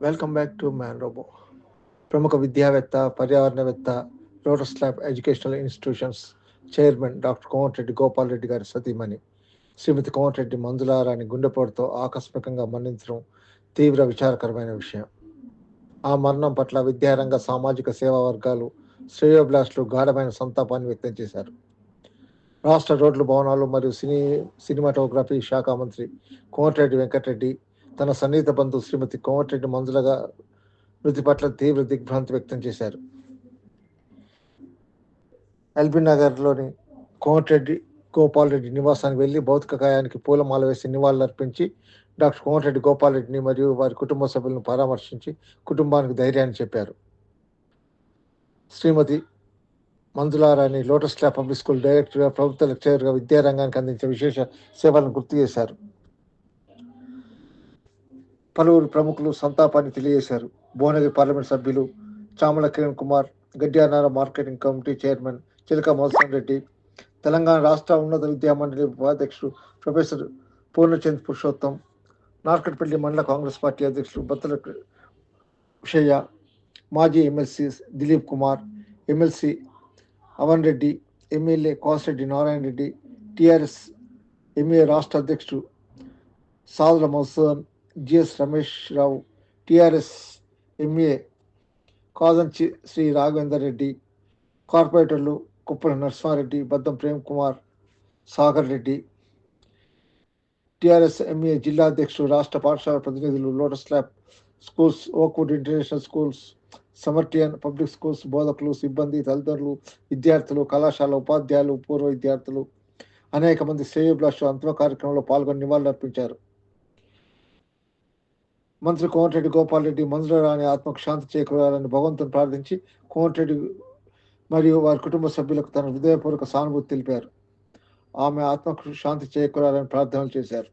Welcome back to man robo ప్రముఖ విద్యావేత్త పర్యావరణవేత్త lotus lab educational institutions chairman doctor Komatireddy Gopal Reddy గారి సతీమణి శ్రీమతి కోమటిరెడ్డి మందులారాని గుండెపోటుతో ఆకస్మికంగా మరణించడం తీవ్ర విచారకరమైన విషయం. ఆ మరణం పట్ల విద్యారంగ సామాజిక సేవా వర్గాలు శ్రేయోబ్లాస్ట్లు గాఢమైన సంతాపాన్ని వ్యక్తం చేశారు. రాష్ట్ర రోడ్లు భవనాలు మరియు సినీ సినిమాటోగ్రఫీ శాఖ మంత్రి కోమటిరెడ్డి వెంకటరెడ్డి తన సన్నిహిత బంధు శ్రీమతి కోమటిరెడ్డి మంజులగా మృతి పట్ల తీవ్ర దిగ్భ్రాంతి వ్యక్తం చేశారు. ఎల్బీ నగర్లోని కోమటిరెడ్డి గోపాల్ రెడ్డి నివాసానికి వెళ్ళి భౌతిక కాయానికి పూలమాల వేసి నివాళులర్పించి డాక్టర్ కోమటిరెడ్డి గోపాల్ రెడ్డిని మరియు వారి కుటుంబ సభ్యులను పరామర్శించి కుటుంబానికి ధైర్యాన్ని చెప్పారు. Shrimati Manjularani lotus lab public school డైరెక్టర్గా ప్రభుత్వ లెక్చరర్గా విద్యారంగానికి అందించే విశేష సేవలను గుర్తు చేశారు. పలువురు ప్రముఖులు సంతాపాన్ని తెలియజేశారు. భువనగిరి పార్లమెంట్ సభ్యులు Chamala Kiran Kumar Gaddiannaram marketing committee chairman Chilaka Mohan Reddy Telangana రాష్ట్ర ఉన్నత విద్యా మండలి ఉపాధ్యక్షుడు ప్రొఫెసర్ పూర్ణచంద్ పురుషోత్తం నార్కట్పల్లి మండల కాంగ్రెస్ పార్టీ అధ్యక్షుడు బత్తల విషయ్య మాజీ MLC Dilip Kumar MLC Avan Reddy MLA Kosireddy Narayana Reddy TRS MA రాష్ట్ర అధ్యక్షుడు Sadula Masudan GS Ramesh Rao TRS MA Kadanchi Shri Raghavender Reddy కార్పొరేటర్లు కుప్పల నరసింహారెడ్డి బద్దం ప్రేమ్ కుమార్ సాగర్ రెడ్డి టిఆర్ఎస్ ఎంఏ జిల్లా అధ్యక్షుడు రాష్ట్ర పాఠశాల ప్రతినిధులు lotus lab schools Oakwood international schools Samaritan public schools బోధకులు సిబ్బంది తల్లిదండ్రులు విద్యార్థులు కళాశాల ఉపాధ్యాయులు పూర్వ విద్యార్థులు అనేక మంది శ్రేయోభిలాషులు అంతిమ కార్యక్రమంలో పాల్గొని నివాళులర్పించారు. మంత్రి కోమటిరెడ్డి గోపాల్ రెడ్డి మంజులరాణి ఆత్మకు శాంతి చేకూరాలని భగవంతుని ప్రార్థించి కోమటిరెడ్డి మరియు వారి కుటుంబ సభ్యులకు తన హృదయపూర్వక సానుభూతి తెలిపారు. ఆమె ఆత్మకు శాంతి చేకూరాలని ప్రార్థనలు చేశారు.